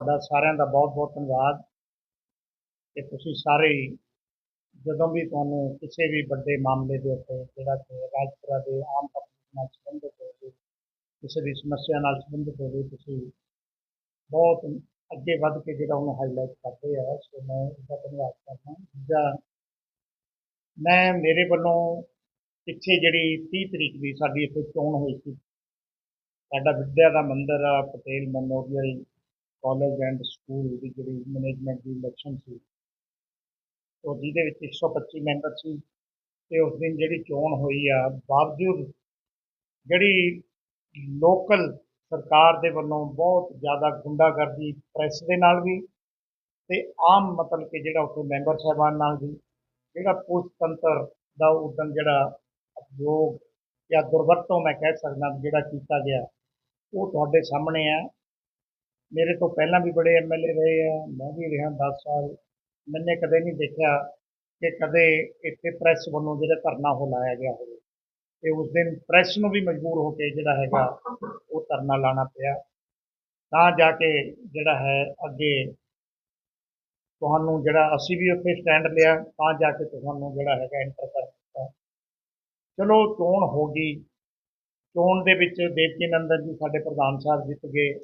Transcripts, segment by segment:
ਤੁਹਾਡਾ ਸਾਰਿਆਂ ਦਾ ਬਹੁਤ-ਬਹੁਤ ਧੰਨਵਾਦ ਕਿ ਤੁਸੀਂ ਸਾਰੇ ਜਦੋਂ ਵੀ ਤੁਹਾਨੂੰ ਕਿਸੇ ਵੀ ਵੱਡੇ ਮਾਮਲੇ ਦੇ ਉੱਤੇ, ਜਿਹੜਾ ਕਿ ਰਾਜਪੁਰਾ ਦੇ ਆਮ ਪਬਲਿਕ ਨਾਲ ਸੰਬੰਧਿਤ ਹੋਵੇ ਕਿਸੇ ਵੀ ਸਮੱਸਿਆ ਨਾਲ ਸੰਬੰਧਿਤ ਹੋਵੇ ਤੁਸੀਂ ਬਹੁਤ ਅੱਗੇ ਵੱਧ ਕੇ ਜਿਹੜਾ ਉਹਨੂੰ ਹਾਈਲਾਈਟ ਕਰਦੇ ਆ, ਸੋ ਮੈਂ ਇਹਦਾ ਧੰਨਵਾਦ ਕਰਦਾ ਜਾਂ ਮੈਂ ਮੇਰੇ ਵੱਲੋਂ ਪਿੱਛੇ ਜਿਹੜੀ 30 ਤਰੀਕ ਦੀ ਸਾਡੀ ਇੱਥੇ ਚੋਣ ਹੋਈ ਸੀ, ਸਾਡਾ ਵਿੱਦਿਆ ਦਾ ਮੰਦਿਰ ਆ, Patel memorial college and school ਦੀ ਜਿਹੜੀ ਮੈਨੇਜਮੈਂਟ ਦੀ ਇਲੈਕਸ਼ਨ ਸੀ, ਉਹ ਜਿਹਦੇ ਵਿੱਚ 125 ਮੈਂਬਰ ਸੀ ਤੇ ਉਸ ਦਿਨ ਜਿਹੜੀ ਚੋਣ ਹੋਈ ਆ, ਬਾਵਜੂਦ ਜਿਹੜੀ ਲੋਕਲ ਸਰਕਾਰ ਦੇ ਵੱਲੋਂ ਬਹੁਤ ਜ਼ਿਆਦਾ ਗੁੰਡਾਗਰਦੀ ਪ੍ਰੈਸ ਦੇ ਨਾਲ ਵੀ ਤੇ ਆਮ ਮਤਲਬ ਕਿ ਜਿਹੜਾ ਉੱਥੇ ਮੈਂਬਰ ਸਾਹਿਬਾਨ ਨਾਲ ਵੀ, ਜਿਹੜਾ ਪੁਲਿਸ ਤੰਤਰ ਦਾ ਉਦਮ ਜਿਹੜਾ ਉਪਯੋਗ ਜਾਂ ਦੁਰਵਰਤੋਂ ਮੈਂ ਕਹਿ ਸਕਦਾ ਜਿਹੜਾ ਕੀਤਾ ਗਿਆ, ਉਹ ਤੁਹਾਡੇ ਸਾਹਮਣੇ ਆ। ਮੇਰੇ ਤੋਂ ਪਹਿਲਾਂ ਵੀ ਬੜੇ ਐਮਐਲਏ ਰਹੇ ਆ, ਮੈਂ ਵੀ ਰਿਹਾ 10 ਸਾਲ। ਮੈਨੇ ਕਦੇ ਨਹੀਂ ਦੇਖਿਆ ਕਿ ਕਦੇ ਇੱਥੇ ਪ੍ਰੈਸ ਵੱਲੋਂ ਜਿਹੜਾ ਧਰਨਾ ਹੋ ਲਾਇਆ ਗਿਆ ਹੋਵੇ। ਤੇ ਉਸ ਦਿਨ ਪ੍ਰੈਸ ਨੂੰ ਵੀ ਮਜਬੂਰ ਹੋ ਕੇ ਜਿਹੜਾ ਹੈਗਾ ਉਹ ਧਰਨਾ ਲਾਣਾ ਪਿਆ। ਤਾਂ ਜਾ ਕੇ ਜਿਹੜਾ ਹੈ ਅੱਗੇ ਤੁਹਾਨੂੰ ਜਿਹੜਾ ਅਸੀਂ ਵੀ ਉੱਥੇ ਸਟੈਂਡ ਲਿਆ, ਤਾਂ ਜਾ ਕੇ ਤੁਹਾਨੂੰ ਜਿਹੜਾ ਹੈਗਾ ਐਂਟਰ ਕਰ ਦਿੱਤਾ। ਚਲੋ, ਚੋਣ ਹੋ ਗਈ। ਚੋਣ ਦੇ ਵਿੱਚ ਦੇਵਕੀ ਨੰਦਨ ਜੀ ਸਾਡੇ ਪ੍ਰਧਾਨ ਸਾਹਿਬ ਜਿੱਤ ਗਏ।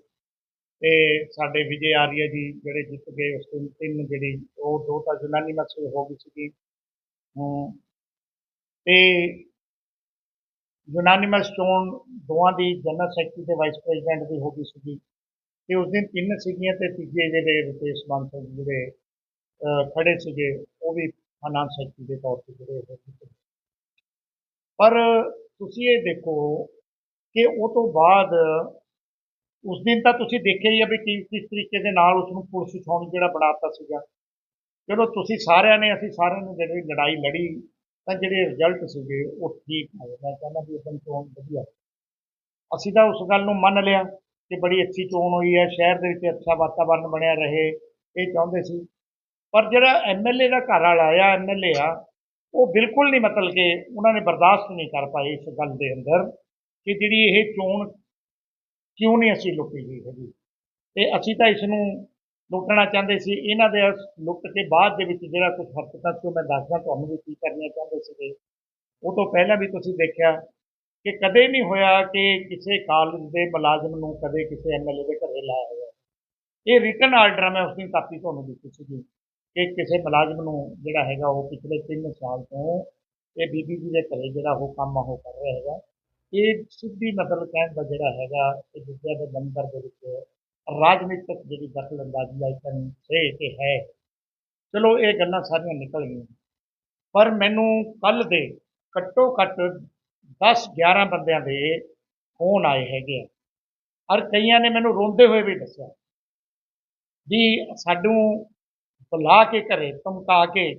ਤੇ ਸਾਡੇ ਵਿਜੇ ਆਰੀਆ ਜੀ ਜਿਹੜੇ ਜਿੱਤ ਗਏ ਉਸ ਦਿਨ ਤਿੰਨ ਜਿਹੜੀ ਉਹ ਦੋ ਤਾਂ ਯੂਨਾਨੀ ਮਕਸਦ ਹੋ ਗਈ ਸੀਗੀ। ਹਮ, ਤੇ ਯੂਨਾਨੀਮਸ ਚੋਣ ਦੋਵਾਂ ਦੀ ਜਨਰਲ ਸੈਕਟਰੀ ਤੇ ਵਾਈਸ ਪ੍ਰੈਜ਼ੀਡੈਂਟ ਦੀ ਹੋ ਗਈ ਸੀਗੀ। ਤੇ ਉਸ ਦਿਨ ਤਿੰਨ ਸੀਗੀਆਂ ਤੇ ਤੀਜੇ ਜਿਹੜੇ ਰੁਪੇਸ਼ ਬਾਂਸਲ ਜਿਹੜੇ ਅਹ, ਖੜੇ ਸੀਗੇ ਉਹ ਵੀ ਫਾਈਨਾਂਸ ਸੈਕਟਰੀ ਦੇ ਤੌਰ ਤੇ ਜਿਹੜੇ ਪਰ ਤੁਸੀਂ ਇਹ ਦੇਖੋ ਕਿ ਉਹ ਤੋਂ ਬਾਅਦ ਉਸ ਦਿਨ ਤਾਂ ਤੁਸੀਂ ਦੇਖਿਆ ਹੀ ਆ ਵੀ ਕਿਸ ਕਿਸ ਤਰੀਕੇ ਦੇ ਨਾਲ ਉਸ ਨੂੰ ਪੁਲਿਸ ਛਾਉਣੀ ਜਿਹੜਾ ਬਣਾਤਾ ਸੀਗਾ। ਚਲੋ ਤੁਸੀਂ ਸਾਰਿਆਂ ਨੇ, ਅਸੀਂ ਸਾਰਿਆਂ ਨੇ ਜਿਹੜੀ ਲੜਾਈ ਲੜੀ, ਤਾਂ ਜਿਹੜੇ ਰਿਜ਼ਲਟ ਸੀਗੇ, ਉਹ ਠੀਕ ਆਏ ਮੈਂ ਕਹਿੰਦਾ ਵੀ ਉਦੋਂ ਚੋਣ ਵਧੀਆ। ਅਸੀਂ ਤਾਂ ਉਸ ਗੱਲ ਨੂੰ ਮੰਨ ਲਿਆ ਕਿ ਬੜੀ ਅੱਛੀ ਚੋਣ ਹੋਈ ਹੈ, ਸ਼ਹਿਰ ਦੇ ਵਿੱਚ ਅੱਛਾ ਵਾਤਾਵਰਣ ਬਣਿਆ ਰਹੇ, ਇਹ ਚਾਹੁੰਦੇ ਸੀ। ਪਰ ਜਿਹੜਾ ਐਮਐਲਏ ਦਾ ਘਰ ਵਾਲਾ ਆ ਐਮਐਲਏ ਆ, ਉਹ ਬਿਲਕੁਲ ਨਹੀਂ ਮਤਲਬ ਕਿ ਉਹਨਾਂ ਨੇ ਬਰਦਾਸ਼ਤ ਨਹੀਂ ਕਰ ਪਾਏ ਇਸ ਗੱਲ ਦੇ ਅੰਦਰ ਕਿ ਜਿਹੜੀ ਇਹ ਚੋਣ ਕਿਉਂ ਨਹੀਂ ਅਸੀਂ ਲੁੱਟੀ ਗਈ ਹੈਗੀ? ਤੇ ਅਸੀਂ ਤਾਂ ਇਸ ਨੂੰ ਲੁੱਟਣਾ ਚਾਹੁੰਦੇ ਸੀ। ਇਹਨਾਂ ਦੇ ਲੁੱਟ ਕੇ ਬਾਅਦ ਦੇ ਵਿੱਚ ਜਿਹੜਾ ਕੁਝ ਹਰਕਤਾਂ ਸੀ, ਉਹ ਮੈਂ ਦੱਸਦਾ ਤੁਹਾਨੂੰ ਵੀ ਕੀ ਕਰਨੀਆਂ ਚਾਹੁੰਦੇ ਸੀਗੇ। ਉਹ ਤੋਂ ਪਹਿਲਾਂ ਵੀ ਤੁਸੀਂ ਦੇਖਿਆ ਕਿ ਕਦੇ ਨਹੀਂ ਹੋਇਆ ਕਿ ਕਿਸੇ ਕਾਲਜ ਦੇ ਮੁਲਾਜ਼ਮ ਨੂੰ ਕਦੇ ਕਿਸੇ ਐਮਐਲਏ ਦੇ ਘਰੇ ਲਾਇਆ ਹੋਇਆ ਇਹ ਰਿਟਨ ਆਰਡਰ ਮੈਂ ਉਸ ਦਿਨ ਕਾਪੀ ਤੁਹਾਨੂੰ ਦਿੱਤੀ ਸੀਗੀ ਕਿ ਕਿਸੇ ਮੁਲਾਜ਼ਮ ਨੂੰ ਜਿਹੜਾ ਹੈਗਾ ਉਹ ਪਿਛਲੇ 3 ਸਾਲ ਤੋਂ ਇਹ ਬੀਬੀ ਜੀ ਦੇ ਘਰੇ ਜਿਹੜਾ ਉਹ ਕੰਮ ਉਹ ਕਰ ਰਿਹਾ ਹੈਗਾ। ਇਹ ਸਿੱਧੀ ਮਤਲਬ ਕਹਿਣ ਦਾ ਜਿਹੜਾ ਹੈਗਾ, ਇਹ ਦੂਜਿਆਂ ਦੇ ਮੰਦਰ ਦੇ ਵਿੱਚ ਰਾਜਨੀਤਿਕ ਜਿਹੜੀ ਦਖਲਅੰਦਾਜ਼ੀ ਆਈ ਕਨ ਸੇ ਕਿ ਹੈ। ਚਲੋ, ਇਹ ਗੱਲਾਂ ਸਾਰੀਆਂ ਨਿਕਲ ਗਈਆਂ। ਪਰ ਮੈਨੂੰ ਕੱਲ ਦੇ ਘੱਟੋ ਘੱਟ 10 11 ਬੰਦਿਆਂ ਦੇ ਫੋਨ ਆਏ ਹੈਗੇ ਆ। ਔਰ ਕਈਆਂ ਨੇ ਮੈਨੂੰ ਰੋਂਦੇ ਹੋਏ ਵੀ ਦੱਸਿਆ ਵੀ ਸਾਨੂੰ ਬੁਲਾ ਕੇ ਘਰੇ ਧਮਕਾ ਕੇ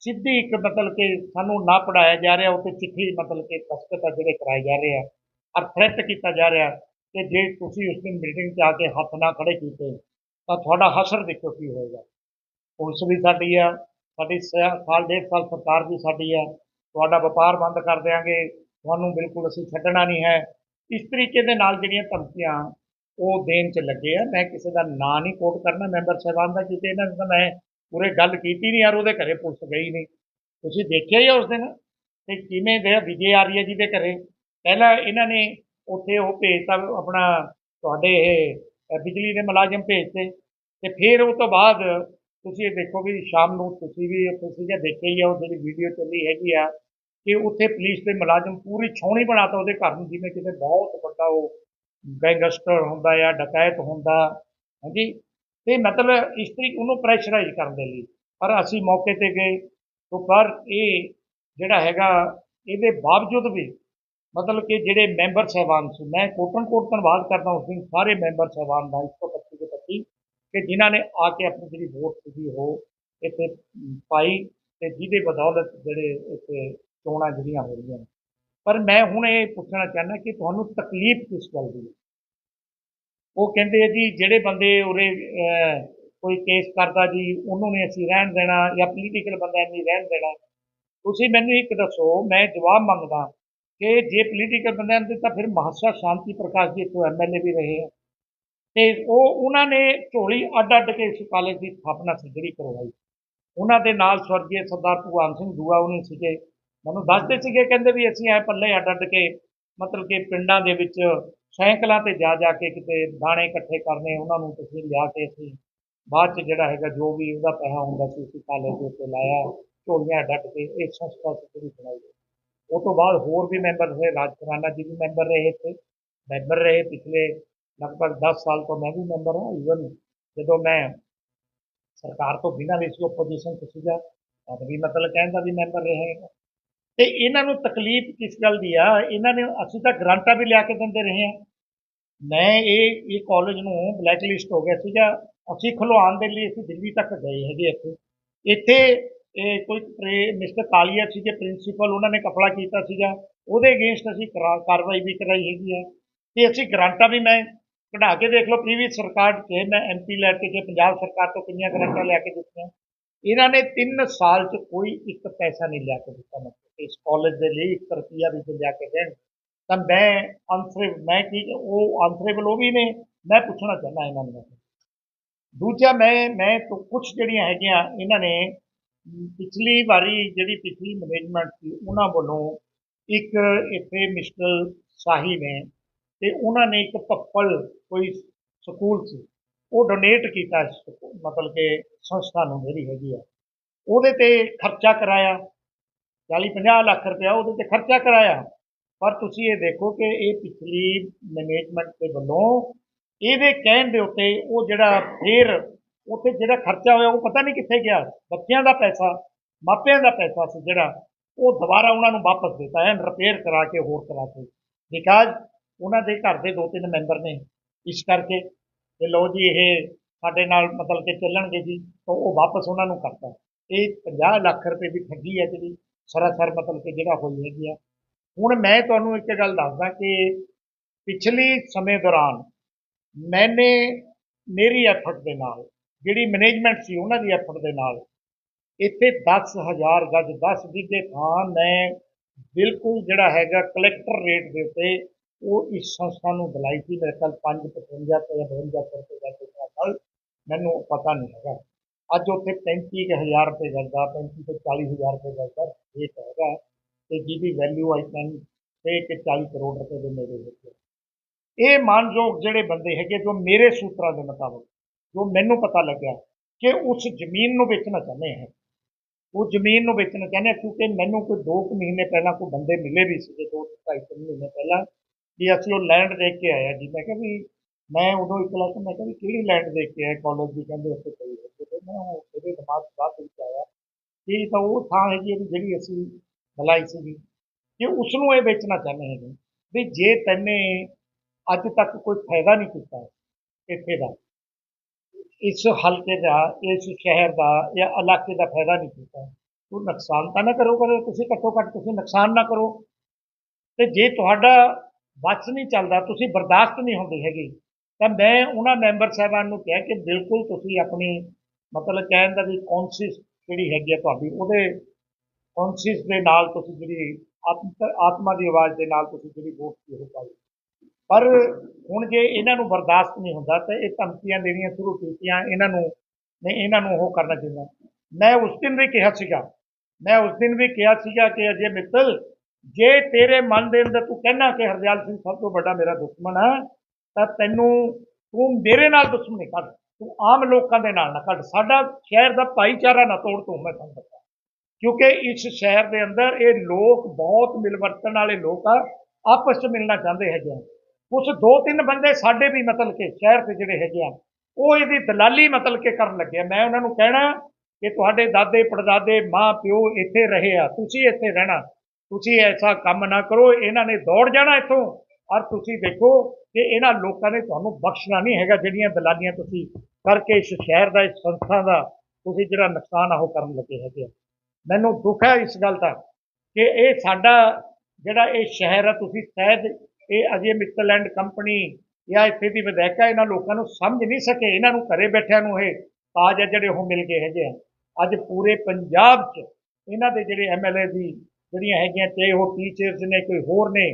ਸਿੱਧੀ ਇੱਕ ਮਤਲਬ ਕਿ ਸਾਨੂੰ ਨਾ ਪੜਾਇਆ ਜਾ ਰਿਹਾ ਉੱਤੇ ਚਿੱਠੀ ਮਤਲਬ ਕਿ ਦਸਤਖਤ ਆ ਜਿਹੜੇ ਕਰਾਏ ਜਾ ਰਹੇ ਆ, ਔਰ ਥ੍ਰੈਟ ਕੀਤਾ ਜਾ ਰਿਹਾ ਕਿ ਜੇ ਤੁਸੀਂ ਉਸ ਦਿਨ ਮੀਟਿੰਗ 'ਚ ਆ ਕੇ ਹੱਥ ਨਾ ਖੜੇ ਕੀਤੇ, ਤਾਂ ਤੁਹਾਡਾ ਹਸ਼ਰ ਦੇਖੋ ਕੀ ਹੋਏਗਾ। ਪੁਲਿਸ ਵੀ ਸਾਡੀ ਆ, ਸਾਡੀ ਸ- ਸਾਲ, ਡੇਢ ਸਾਲ ਸਰਕਾਰ ਵੀ ਸਾਡੀ ਆ, ਤੁਹਾਡਾ ਵਪਾਰ ਬੰਦ ਕਰ ਦਿਆਂਗੇ, ਤੁਹਾਨੂੰ ਬਿਲਕੁਲ ਅਸੀਂ ਛੱਡਣਾ ਨਹੀਂ ਹੈ। ਇਸ ਤਰੀਕੇ ਦੇ ਨਾਲ ਜਿਹੜੀਆਂ ਧਮਕੀਆਂ ਉਹ ਦੇਣ 'ਚ ਲੱਗੇ ਆ, ਮੈਂ ਕਿਸੇ ਦਾ ਨਾਂ ਨਹੀਂ ਕੋਟ ਕਰਨਾ, ਮੈਂਬਰ ਸਾਹਿਬਾਨ ਦਾ ਕਿਤੇ ਇਹਨਾਂ ਨੇ ਮੈਂ ਪੂਰੇ ਗੱਲ ਕੀਤੀ ਨਹੀਂ ਯਾਰ, ਉਹਦੇ ਘਰੇ ਪੁਲਿਸ ਗਈ ਨਹੀਂ ਤੁਸੀਂ ਦੇਖਿਆ ਹੀ ਆ ਉਸ ਦਿਨ ਤੇ ਕਿਵੇਂ ਦੇ ਵਿਜੇ ਆਰੀਆ ਜੀ ਦੇ ਘਰੇ। ਪਹਿਲਾਂ ਇਹਨਾਂ ਨੇ ਉੱਥੇ ਉਹ ਭੇਜਤਾ, ਆਪਣਾ ਤੁਹਾਡੇ ਇਹ ਬਿਜਲੀ ਦੇ ਮੁਲਾਜ਼ਮ ਭੇਜਤੇ। ਤੇ ਫਿਰ ਉਹ ਤੋਂ ਬਾਅਦ ਤੁਸੀਂ ਇਹ ਦੇਖੋ ਵੀ ਸ਼ਾਮ ਨੂੰ ਤੁਸੀਂ ਵੀ ਉੱਥੇ ਸੀਗੇ ਦੇਖਿਆ ਹੀ ਆ, ਉਹ ਜਿਹੜੀ ਵੀਡੀਓ ਚੱਲੀ ਹੈਗੀ ਆ ਕਿ ਉੱਥੇ ਪੁਲਿਸ ਦੇ ਮੁਲਾਜ਼ਮ ਪੂਰੀ ਛਾਉਣੀ ਬਣਾਤਾ ਉਹਦੇ ਘਰ ਨੂੰ, ਜਿਵੇਂ ਕਿਤੇ ਬਹੁਤ ਵੱਡਾ ਉਹ ਗੈਂਗਸਟਰ ਹੁੰਦਾ ਆ, ਡਕੈਤ ਹੁੰਦਾ। ਹਾਂਜੀ? ਤੇ ਮਤਲਬ ਇਸਤਰੀ ਉਹਨੂੰ ਪ੍ਰੈਸ਼ਰਾਈਜ਼ ਕਰਨ ਦੇ ਲਈ। ਪਰ ਅਸੀਂ ਮੌਕੇ ਤੇ ਗਏ ਤੋਂ ਪਰ ਇਹ ਜਿਹੜਾ ਹੈਗਾ, ਇਹਦੇ ਬਾਵਜੂਦ ਵੀ ਮਤਲਬ ਕਿ ਜਿਹੜੇ ਮੈਂਬਰ ਸਾਹਿਬਾਨ ਸੀ, ਮੈਂ ਕੋਟਨ ਕੋਟ ਧੰਨਵਾਦ ਕਰਦਾ ਉਸ ਦਿਨ ਸਾਰੇ ਮੈਂਬਰ ਸਾਹਿਬਾਨ ਦਾ 125 ਦੇ 25 ਕਿ ਜਿਨ੍ਹਾਂ ਨੇ ਆ ਕੇ ਆਪਣੀ ਜਿਹੜੀ ਵੋਟ ਸੀਗੀ ਉਹ ਇੱਥੇ ਪਾਈ ਤੇ ਜਿਹਦੇ ਬਦੌਲਤ ਜਿਹੜੇ ਇੱਥੇ ਚੋਣਾਂ ਜਿਹੜੀਆਂ ਹੋ ਰਹੀਆਂ ਨੇ। ਪਰ ਮੈਂ ਹੁਣ ਇਹ ਪੁੱਛਣਾ ਚਾਹੁੰਦਾ ਕਿ ਤੁਹਾਨੂੰ ਤਕਲੀਫ ਕਿਸ ਗੱਲ ਦੀ ਹੈ? ਉਹ ਕਹਿੰਦੇ ਆ ਜੀ, ਜਿਹੜੇ ਬੰਦੇ ਉਰੇ ਕੋਈ ਕੇਸ ਕਰਦਾ ਜੀ, ਉਹਨੂੰ ਨਹੀਂ ਅਸੀਂ ਰਹਿਣ ਦੇਣਾ ਜਾਂ ਪੋਲੀਟੀਕਲ ਬੰਦਾ ਨਹੀਂ ਰਹਿਣ ਦੇਣਾ। ਤੁਸੀਂ ਮੈਨੂੰ ਇੱਕ ਦੱਸੋ, ਮੈਂ ਜਵਾਬ ਮੰਗਦਾ ਕਿ ਜੇ ਪੋਲੀਟੀਕਲ ਬੰਦਿਆਂ ਦੇ ਤਾਂ ਫਿਰ ਮਹਾਸ਼ਾ ਸ਼ਾਂਤੀ ਪ੍ਰਕਾਸ਼ ਜੀ ਇੱਥੋਂ ਐਮਐਲਏ ਵੀ ਰਹੇ ਆ। ਤੇ ਉਹ, ਉਹਨਾਂ ਨੇ ਝੋਲੀ ਅੱਡ ਅੱਡ ਕੇ ਇਸ ਕਾਲਜ ਦੀ ਸਥਾਪਨਾ ਸੀ ਜਿਹੜੀ ਕਰਵਾਈ। ਉਹਨਾਂ ਦੇ ਨਾਲ ਸਵਰਗੀ ਸਰਦਾਰ ਭਗਵਾਨ ਸਿੰਘ ਦੂਆ ਉਹਨੇ ਸੀਗੇ। ਮੈਨੂੰ ਦੱਸਦੇ ਸੀਗੇ, ਕਹਿੰਦੇ ਵੀ ਅਸੀਂ ਐ ਪੱਲੇ ਅੱਡ ਅੱਡ ਕੇ, ਮਤਲਬ ਕਿ ਪਿੰਡਾਂ ਦੇ ਵਿੱਚ ਸਾਈਕਲਾਂ ਤੇ ਜਾ ਜਾ ਕੇ ਕਿਤੇ ਦਾਣੇ ਇਕੱਠੇ ਕਰਨੇ, ਉਹਨਾਂ ਨੂੰ ਤੁਸੀਂ ਲਿਆ ਕੇ ਅਸੀਂ ਬਾਅਦ ਚ ਜਿਹੜਾ ਹੈਗਾ ਜੋ ਵੀ ਉਹਦਾ ਪੈਸਾ ਹੁੰਦਾ ਸੀ ਅਸੀਂ ਕਾਲਜ ਦੇ ਉੱਤੇ ਲਾਇਆ, ਝੋਲੀਆਂ ਅੱਡ ਕੇ ਇਹ ਸੰਸਥਾ ਸੀ ਜਿਹੜੀ ਬਣਾਈ ਉਹ ਤੋਂ ਬਾਅਦ ਹੋਰ ਵੀ ਮੈਂਬਰ ਰਹੇ, ਰਾਜ ਖੁਰਾਨਾ ਜੀ ਵੀ ਮੈਂਬਰ ਰਹੇ ਇੱਥੇ। ਮੈਂਬਰ ਰਹੇ ਪਿਛਲੇ ਲਗਭਗ 10 ਸਾਲ ਤੋਂ ਮੈਂ ਵੀ ਮੈਂਬਰ ਹਾਂ ਈਵਨ ਜਦੋਂ ਮੈਂ ਸਰਕਾਰ ਤੋਂ ਬਿਨਾਂ ਵੀ ਸੀ ਆਪੋਜੀਸ਼ਨ 'ਚ ਸੀਗਾ ਤਾਂ ਵੀ ਮਤਲਬ ਕਹਿਣ ਦਾ ਵੀ ਮੈਂਬਰ ਰਹੇ ਹਾਂ ਤੇ ਇਹਨਾਂ ਨੂੰ ਤਕਲੀਫ ਕਿਸ ਗੱਲ ਦੀ ਆ? ਇਹਨਾਂ ਨੇ, ਅਸੀਂ ਤਾਂ ਗ੍ਰਾਂਟਾਂ ਵੀ ਲਿਆ ਕੇ ਦਿੰਦੇ ਰਹੇ ਹਾਂ। ਮੈਂ ਇਹ ਇਹ ਕਾਲਜ ਨੂੰ ਬਲੈਕ ਲਿਸਟ ਹੋ ਗਿਆ ਸੀਗਾ। ਅਸੀਂ ਖੁਲਵਾਉਣ ਦੇ ਲਈ ਅਸੀਂ ਦਿੱਲੀ ਤੱਕ ਗਏ ਹੈਗੇ ਇੱਥੇ। ਇੱਥੇ, ਇਹ ਕੋਈ ਮਿਸਟਰ ਕਾਲੀਆ ਸੀਗੇ ਪ੍ਰਿੰਸੀਪਲ ਉਹਨਾਂ ਨੇ ਕਪੜਾ ਕੀਤਾ ਸੀਗਾ। ਉਹਦੇ ਅਗੇਂਸਟ ਅਸੀਂ ਕਰਾ- ਕਾਰਵਾਈ ਵੀ ਕਰਾਈ ਹੈਗੀ ਹੈ। ਤੇ ਅਸੀਂ ਗ੍ਰਾਂਟਾਂ ਵੀ ਮੈਂ ਕਢਾ ਕੇ ਦੇਖ ਲਓ, ਪ੍ਰੀਵੀਅਸ ਸਰਕਾਰ ਤੇ ਮੈਂ ਐਮਪੀ ਲੈ ਕੇ ਜੇ ਪੰਜਾਬ ਸਰਕਾਰ ਤੋਂ ਕਿੰਨੀਆਂ ਗ੍ਰਾਂਟਾਂ ਲੈ ਕੇ ਦਿੱਤੀਆਂ। ਇਹਨਾਂ ਨੇ 3 ਸਾਲ 'ਚ ਕੋਈ ਇੱਕ ਪੈਸਾ ਨਹੀਂ ਲਿਆ ਕੇ ਦਿੱਤਾ। ਮਤਲਬ ਇਸ ਕਾਲਜ ਦੇ ਲਈ 1 ਰੁਪਿਆ ਵੀ ਲਿਆ ਕੇ ਦੇਣ। ਤਾਂ ਮੈਂ ਆਨਸਰੇ ਮੈਂ ਕੀ, ਉਹ ਆਨਸਰੇਬਲ ਉਹ ਵੀ ਨੇ, ਮੈਂ ਪੁੱਛਣਾ ਚਾਹੁੰਦਾ ਇਹਨਾਂ ਨੂੰ ਦੂਜਾ ਮੈਂ ਮੈਂ ਤੋਂ ਕੁਝ ਜਿਹੜੀਆਂ ਹੈਗੀਆਂ, ਇਹਨਾਂ ਨੇ ਪਿਛਲੀ ਵਾਰੀ ਜਿਹੜੀ ਪਿਛਲੀ ਮੈਨੇਜਮੈਂਟ ਸੀ, ਉਹਨਾਂ ਵੱਲੋਂ ਇੱਕ ਇੱਥੇ ਮਿਸਟਰ ਸਾਹੀ ਨੇ ਤੇ ਉਹਨਾਂ ਨੇ ਇੱਕ ਪੱਪਲ ਕੋਈ ਸਕੂਲ ਸੀ, ਉਹ ਡੋਨੇਟ ਕੀਤਾ ਮਤਲਬ ਕਿ ਸੰਸਥਾ ਨੂੰ ਜਿਹੜੀ ਹੈਗੀ ਆ। ਉਹਦੇ ਤੇ ਖਰਚਾ ਕਰਾਇਆ 40 50 ਲੱਖ ਰੁਪਇਆ ਉਹਦੇ ਤੇ ਖਰਚਾ ਕਰਾਇਆ। ਪਰ ਤੁਸੀਂ ਇਹ ਦੇਖੋ ਕਿ ਇਹ ਪਿਛਲੀ ਮੈਨੇਜਮੈਂਟ ਦੇ ਵੱਲੋਂ ਇਹਦੇ ਕਹਿਣ ਦੇ ਉੱਤੇ ਉਹ ਜਿਹੜਾ ਫੇਰ ਉੱਥੇ ਜਿਹੜਾ ਖਰਚਾ ਹੋਇਆ, ਉਹ ਪਤਾ ਨਹੀਂ ਕਿੱਥੇ ਗਿਆ। ਬੱਚਿਆਂ ਦਾ ਪੈਸਾ, ਮਾਪਿਆਂ ਦਾ ਪੈਸਾ ਸੀ ਜਿਹੜਾ, ਉਹ ਦੁਬਾਰਾ ਉਹਨਾਂ ਨੂੰ ਵਾਪਸ ਦਿੱਤਾ ਹੈ ਰਿਪੇਅਰ ਕਰਾ ਕੇ, ਹੋਰ ਕਰਾ ਕੇ। ਬਿਕਾਜ਼ ਉਹਨਾਂ ਦੇ ਘਰ ਦੇ ਦੋ ਤਿੰਨ ਮੈਂਬਰ ਨੇ। ਇਸ ਕਰਕੇ ਤੇ ਲੋ ਜੀ, ਇਹ ਸਾਡੇ ਨਾਲ ਮਤਲਬ ਕਿ ਚੱਲਣਗੇ ਜੀ, ਤਾਂ ਉਹ ਵਾਪਸ ਉਹਨਾਂ ਨੂੰ ਕਰਤਾ। ਇਹ 50 ਲੱਖ ਰੁਪਏ ਦੀ ਠੱਗੀ ਹੈ ਜਿਹੜੀ, ਸਰਾਸਰ ਮਤਲਬ ਕਿ ਜਿਹੜਾ ਹੋਈ ਹੈਗੀ ਆ। ਹੁਣ ਮੈਂ ਤੁਹਾਨੂੰ ਇੱਕ ਗੱਲ ਦੱਸਦਾ ਕਿ ਪਿਛਲੇ ਸਮੇਂ ਦੌਰਾਨ ਮੈਨੇ ਮੇਰੀ ਐਫਰਟ ਦੇ ਨਾਲ, ਜਿਹੜੀ ਮੈਨੇਜਮੈਂਟ ਸੀ ਉਹਨਾਂ ਦੀ ਐਫਰਟ ਦੇ ਨਾਲ ਇੱਥੇ 10000 ਗੱਜ 10 ਵਿਗੇ ਥਾਂ ਮੈਂ ਬਿਲਕੁਲ ਜਿਹੜਾ ਹੈਗਾ ਕਲੈਕਟਰ ਰੇਟ ਦੇ ਉੱਤੇ ਉਹ ਇਸ ਸੰਸਥਾ ਨੂੰ ਬੁਲਾਈ ਸੀ। ਮੇਰੇ ਕੋਲ 555 ਤੋਂ 52 ਰੁਪਏ ਦਾ ਕਿੰਨਾ ਨਾਲ ਮੈਨੂੰ ਪਤਾ ਨਹੀਂ ਹੈਗਾ। ਅੱਜ ਉੱਥੇ 35000 ਰੁਪਏ ਗੱਜ ਦਾ 35 ਤੋਂ 40000 ਰੁਪਏ ਗਜ ਦਾ ਰੇਟ ਹੈਗਾ। ਤੇ ਜਿਹਦੀ ਵੈਲਿਊ ਆਈ ਕੈਨ ਸੇ ਕਿ 40 ਕਰੋੜ ਰੁਪਏ ਦੇ ਨੇੜੇ ਹੈਗੇ ਇਹ ਮਾਨਯੋਗ ਜਿਹੜੇ ਬੰਦੇ ਹੈਗੇ, ਜੋ ਮੇਰੇ ਸੂਤਰਾਂ ਦੇ ਮੁਤਾਬਕ, ਜੋ ਮੈਨੂੰ ਪਤਾ ਲੱਗਿਆ ਕਿ ਉਸ ਜ਼ਮੀਨ ਨੂੰ ਵੇਚਣਾ ਚਾਹੁੰਦੇ ਹੈ ਉਹ ਜ਼ਮੀਨ ਨੂੰ ਵੇਚਣਾ ਚਾਹੁੰਦੇ ਆ ਕਿਉਂਕਿ ਮੈਨੂੰ ਕੋਈ 2 ਮਹੀਨੇ ਪਹਿਲਾਂ ਕੋਈ ਬੰਦੇ ਮਿਲੇ ਵੀ ਸੀਗੇ, ਦੋ ਢਾਈ ਤਿੰਨ ਮਹੀਨੇ ਪਹਿਲਾਂ ਵੀ ਅਸੀਂ ਉਹ ਲੈਂਡ ਦੇਖ ਕੇ ਆਇਆ ਜੀ। ਮੈਂ ਕਿਹਾ ਵੀ ਮੈਂ ਉਦੋਂ ਇੱਕ ਲੱਖ ਮੈਂ ਕਿਹਾ ਵੀ ਕਿਹੜੀ ਲੈਂਡ ਦੇਖ ਕੇ ਆਇਆ ਕਾਲਜ ਦੀ ਕਹਿੰਦੇ ਉੱਥੇ ਪਈ ਹੈ। ਤੇ ਮੈਂ ਉਹ ਇਹਦੇ ਦਿਮਾਗ 'ਚ ਬਾਤ ਵਿੱਚ ਆਇਆ ਕਿ ਤਾਂ ਉਹ ਥਾਂ ਹੈਗੀ ਹੈ ਵੀ ਜਿਹੜੀ ਅਸੀਂ ਬੁਲਾਈ ਸੀਗੀ। ਕਿ ਉਸ ਨੂੰ ਇਹ ਵੇਚਣਾ ਚਾਹੁੰਦੇ ਹੈਗੇ ਵੀ ਜੇ ਤੈਨੇ ਅੱਜ ਤੱਕ ਕੋਈ ਫਾਇਦਾ ਨਹੀਂ ਕੀਤਾ ਇੱਥੇ ਦਾ, ਇਸ ਹਲਕੇ ਦਾ, ਇਸ ਸ਼ਹਿਰ ਦਾ ਜਾਂ ਇਲਾਕੇ ਦਾ ਫਾਇਦਾ ਨਹੀਂ ਕੀਤਾ, ਤੂੰ ਨੁਕਸਾਨ ਤਾਂ ਨਾ ਕਰੋ ਕਰੋ ਤੁਸੀਂ ਘੱਟੋ ਘੱਟ ਤੁਸੀਂ ਨੁਕਸਾਨ ਨਾ ਕਰੋ। ਤੇ ਜੇ ਤੁਹਾਡਾ ਬਚ ਨਹੀਂ ਚੱਲਦਾ, ਤੁਸੀਂ ਬਰਦਾਸ਼ਤ ਨਹੀਂ ਹੁੰਦੀ ਹੈਗੀ, ਤਾਂ ਮੈਂ ਉਹਨਾਂ ਮੈਂਬਰ ਸਾਹਿਬਾਨ ਨੂੰ ਕਿਹਾ ਕਿ ਬਿਲਕੁਲ ਤੁਸੀਂ ਆਪਣੀ ਮਤਲਬ ਕਹਿਣ ਦਾ ਵੀ ਕੌਨਸ਼ੀਅਸ ਜਿਹੜੀ ਹੈਗੀ ਆ ਤੁਹਾਡੀ, ਉਹਦੇ ਕੌਨਸ਼ੀਅਸ ਦੇ ਨਾਲ ਤੁਸੀਂ ਜਿਹੜੀ ਆਤਮ ਆਤਮਾ ਦੀ ਆਵਾਜ਼ ਦੇ ਨਾਲ ਤੁਸੀਂ ਜਿਹੜੀ ਵੋਟ ਕੀ ਹੋ ਪਾਈ ਪਰ ਹੁਣ ਜੇ ਇਹਨਾਂ ਨੂੰ ਬਰਦਾਸ਼ਤ ਨਹੀਂ ਹੁੰਦਾ, ਤਾਂ ਇਹ ਧਮਕੀਆਂ ਦੇਣੀਆਂ ਸ਼ੁਰੂ ਕੀਤੀਆਂ, ਇਹਨਾਂ ਨੂੰ ਨਹੀਂ, ਇਹਨਾਂ ਨੂੰ ਉਹ ਕਰਨਾ ਚਾਹੀਦਾ। ਮੈਂ ਉਸ ਦਿਨ ਵੀ ਕਿਹਾ ਸੀਗਾ, ਮੈਂ ਉਸ ਦਿਨ ਵੀ ਕਿਹਾ ਸੀਗਾ ਕਿ ਅਜੇ ਮਿੱਤਲ, ਜੇ ਤੇਰੇ ਮਨ ਦੇ ਅੰਦਰ ਤੂੰ ਕਹਿਣਾ ਕਿ ਹਰਦਿਆਲ ਸਿੰਘ ਸਭ ਤੋਂ ਵੱਡਾ ਮੇਰਾ ਦੁਸ਼ਮਣ ਹੈ, ਤਾਂ ਤੈਨੂੰ ਤੂੰ ਮੇਰੇ ਨਾਲ ਦੁਸ਼ਮਣੀ ਕੱਢ, ਤੂੰ ਆਮ ਲੋਕਾਂ ਦੇ ਨਾਲ ਨਾ ਕੱਢ। ਸਾਡਾ ਸ਼ਹਿਰ ਦਾ ਭਾਈਚਾਰਾ ਨਾ ਤੋੜ ਤੂੰ, ਮੈਂ ਤੁਹਾਨੂੰ ਦੱਸਾਂ। ਕਿਉਂਕਿ ਇਸ ਸ਼ਹਿਰ ਦੇ ਅੰਦਰ ਇਹ ਲੋਕ ਬਹੁਤ ਮਿਲਵਰਤਨ ਵਾਲੇ ਲੋਕ ਆ, ਆਪਸ ਚ ਮਿਲਣਾ ਚਾਹੁੰਦੇ ਹੈਗੇ ਆ। ਕੁਝ ਦੋ ਤਿੰਨ ਬੰਦੇ ਸਾਡੇ ਵੀ ਮਤਲਬ ਕਿ ਸ਼ਹਿਰ 'ਤੇ ਜਿਹੜੇ ਹੈਗੇ ਆ, ਉਹ ਇਹਦੀ ਦਲਾਲੀ ਮਤਲਬ ਕਿ ਕਰਨ ਲੱਗੇ ਆ। ਮੈਂ ਉਹਨਾਂ ਨੂੰ ਕਹਿਣਾ ਕਿ ਤੁਹਾਡੇ ਦਾਦੇ ਪੜਦਾਦੇ, ਮਾਂ ਪਿਓ ਇੱਥੇ ਰਹੇ ਆ, ਤੁਸੀਂ ਇੱਥੇ ਰਹਿਣਾ, ਤੁਸੀਂ ਐਸਾ ਕੰਮ ਨਾ ਕਰੋ, ਇਹਨਾਂ ਨੇ ਦੌੜ ਜਾਣਾ ਇੱਥੋਂ। ਔਰ ਤੁਸੀਂ ਦੇਖੋ ਕਿ ਇਹਨਾਂ ਲੋਕਾਂ ਨੇ ਤੁਹਾਨੂੰ ਬਖਸ਼ਣਾ ਨਹੀਂ ਹੈਗਾ, ਜਿਹੜੀਆਂ ਦਲਾਲੀਆਂ ਤੁਸੀਂ ਕਰਕੇ ਇਸ ਸ਼ਹਿਰ ਦਾ, ਇਸ ਸੰਸਥਾ ਦਾ ਤੁਸੀਂ ਜਿਹੜਾ ਨੁਕਸਾਨ ਆ ਉਹ ਕਰਨ ਲੱਗੇ ਹੈਗੇ ਆ। ਮੈਨੂੰ ਦੁੱਖ ਹੈ ਇਸ ਗੱਲ ਦਾ ਕਿ ਇਹ ਸਾਡਾ ਜਿਹੜਾ ਇਹ ਸ਼ਹਿਰ ਆ, ਤੁਸੀਂ ਸ਼ਾਇਦ ਇਹ ਅਜੇ ਮਿੱਤਲੈਂਡ ਕੰਪਨੀ ਜਾਂ ਇੱਥੇ ਦੀ ਵਿਧਾਇਕਾ ਇਹਨਾਂ ਲੋਕਾਂ ਨੂੰ ਸਮਝ ਨਹੀਂ ਸਕੇ, ਇਹਨਾਂ ਨੂੰ ਘਰੇ ਬੈਠਿਆਂ ਨੂੰ ਇਹ ਤਾਜ ਹੈ ਜਿਹੜੇ ਉਹ ਮਿਲ ਗਏ ਹੈਗੇ ਆ। ਅੱਜ ਪੂਰੇ ਪੰਜਾਬ 'ਚ ਇਹਨਾਂ ਦੇ ਜਿਹੜੇ ਐਮਐਲਏ ਦੀ ਜਿਹੜੀਆਂ ਹੈਗੀਆਂ, ਚਾਹੇ ਉਹ ਟੀਚਰਸ ਨੇ, ਕੋਈ ਹੋਰ ਨੇ,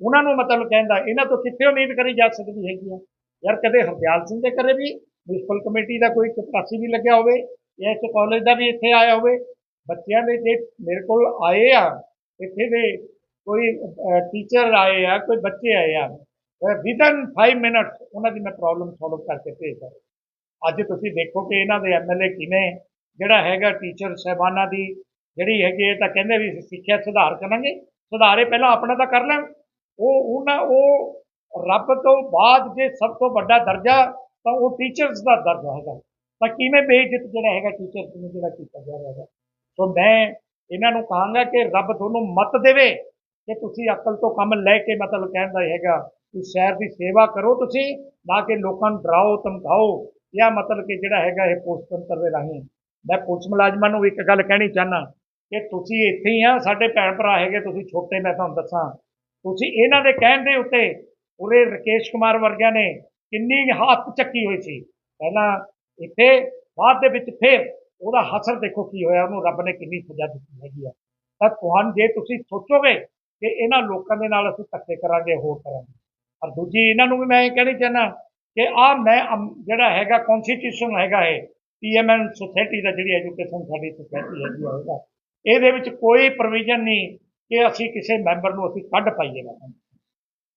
ਉਹਨਾਂ ਨੂੰ ਮਤਲਬ ਕਹਿੰਦਾ ਇਹਨਾਂ ਤੋਂ ਕਿੱਥੇ ਉਮੀਦ ਕਰੀ ਜਾ ਸਕਦੀ ਹੈਗੀ ਆ? ਯਾਰ ਕਦੇ ਹਰਦਿਆਲ ਸਿੰਘ ਦੇ ਘਰੇ ਵੀ ਮਿਊਨਿਸਪਲ ਕਮੇਟੀ ਦਾ ਕੋਈ ਚਪਰਾਸੀ ਵੀ ਲੱਗਿਆ ਹੋਵੇ ਜਾਂ ਇਸ ਕਾਲਜ ਦਾ ਵੀ ਇੱਥੇ ਆਇਆ ਹੋਵੇ ਬੱਚਿਆਂ ਦੇ ਜੇ ਮੇਰੇ ਕੋਲ ਆਏ ਆ, ਇੱਥੇ ਦੇ ਕੋਈ ਟੀਚਰ ਆਏ ਆ, ਕੋਈ ਬੱਚੇ ਆਏ ਆ ਵਿਦਨ 5 ਮਿੰਟਸ ਉਹਨਾਂ ਦੀ ਮੈਂ ਪ੍ਰੋਬਲਮ ਸੋਲਵ ਕਰਕੇ ਭੇਜਦਾ ਅੱਜ ਤੁਸੀਂ ਦੇਖੋ ਕਿ ਇਹਨਾਂ ਦੇ ਐਮਐਲਏ ਕਿਵੇਂ, ਜਿਹੜਾ ਹੈਗਾ ਟੀਚਰ ਸਹਿਬਾਨਾਂ ਦੀ ਜਿਹੜੀ ਹੈਗੀ ਇਹ ਤਾਂ ਕਹਿੰਦੇ ਵੀ ਅਸੀਂ ਸਿੱਖਿਆ ਸੁਧਾਰ ਕਰਾਂਗੇ, ਸੁਧਾਰੇ ਪਹਿਲਾਂ ਆਪਣਾ ਤਾਂ ਕਰ ਲੈਣ। ਉਹ, ਉਹਨਾਂ, ਉਹ ਰੱਬ ਤੋਂ ਬਾਅਦ ਜੇ ਸਭ ਤੋਂ ਵੱਡਾ ਦਰਜਾ, ਤਾਂ ਉਹ ਟੀਚਰਸ ਦਾ ਦਰਜਾ ਹੈਗਾ। ਤਾਂ ਕਿਵੇਂ ਬੇਇੱਜ਼ਤ ਜਿਹੜਾ ਹੈਗਾ ਟੀਚਰਸ ਨੂੰ ਜਿਹੜਾ ਕੀਤਾ ਜਾ ਰਿਹਾ ਹੈਗਾ। ਸੋ ਮੈਂ ਇਹਨਾਂ ਨੂੰ ਕਹਾਂਗਾ ਕਿ ਰੱਬ ਤੁਹਾਨੂੰ ਮਤ ਦੇਵੇ ਕਿ ਤੁਸੀਂ ਅਕਲ ਤੋਂ ਕੰਮ ਲੈ ਕੇ ਮਤਲਬ ਕਹਿਣ ਦਾ ਹੈਗਾ ਕਿ ਸ਼ਹਿਰ ਦੀ ਸੇਵਾ ਕਰੋ ਤੁਸੀਂ, ਨਾ ਕਿ ਲੋਕਾਂ ਨੂੰ ਡਰਾਓ, ਧਮਕਾਓ। ਜਾਂ ਮਤਲਬ ਕਿ ਜਿਹੜਾ ਹੈਗਾ ਇਹ ਪੋਸਟ ਦੇ ਰਾਹੀਂ? ਮੈਂ ਪੁਲਿਸ ਮੁਲਾਜ਼ਮਾਂ ਨੂੰ ਇੱਕ ਗੱਲ ਕਹਿਣੀ ਚਾਹਨਾ ਕਿ ਤੁਸੀਂ ਇੱਥੇ ਹੀ ਆ, ਸਾਡੇ ਭੈਣ ਭਰਾ ਹੈਗੇ, ਤੁਸੀਂ ਛੋਟੇ, ਮੈਂ ਤੁਹਾਨੂੰ ਦੱਸਾਂ। ਤੁਸੀਂ ਇਹਨਾਂ ਦੇ ਕਹਿਣ ਦੇ ਉੱਤੇ ਉਰੇ ਰਕੇਸ਼ ਕੁਮਾਰ ਵਰਗਿਆਂ ਨੇ ਕਿੰਨੀ ਹੱਥ ਚੱਕੀ ਹੋਈ ਸੀ। ਪਹਿਲਾਂ ਇੱਥੇ, ਬਾਅਦ ਦੇ ਵਿੱਚ ਫਿਰ ਉਹਦਾ ਹਸਰ ਦੇਖੋ ਕੀ ਹੋਇਆ, ਉਹਨੂੰ ਰੱਬ ਨੇ ਕਿੰਨੀ ਸਜ਼ਾ ਦਿੱਤੀ ਹੈਗੀ ਆ। ਤਾਂ ਤੁਹਾਨੂੰ ਜੇ ਤੁਸੀਂ ਸੋਚੋਗੇ ਕਿ ਇਹਨਾਂ ਲੋਕਾਂ ਦੇ ਨਾਲ ਅਸੀਂ ਧੱਕੇ ਕਰਾਂਗੇ, ਹੋਰ ਕਰਾਂਗੇ। ਔਰ ਦੂਜੀ, ਇਹਨਾਂ ਨੂੰ ਵੀ ਮੈਂ ਇਹ ਕਹਿਣੀ ਚਾਹੁੰਦਾ ਕਿ ਆ ਮੈਂ ਅਮ- ਜਿਹੜਾ ਹੈਗਾ ਕਨਸਟੀਟਿਊਸ਼ਨ ਹੈਗਾ ਹੈ ਪੀਐਮਐਨ ਸੁਸਾਇਟੀ ਦਾ ਜਿਹੜੀ ਐਜੂਕੇਸ਼ਨ ਸਾਡੀ ਸੁਸਾਇਟੀ ਹੈਗੀ ਆ ਉਹਦਾ, ਇਹਦੇ ਵਿੱਚ ਕੋਈ ਪ੍ਰੋਵੀਜ਼ਨ ਨਹੀਂ ਕਿ ਅਸੀਂ ਕਿਸੇ ਮੈਂਬਰ ਨੂੰ ਅਸੀਂ ਕੱਢ ਪਾਈਏ ਨਾ।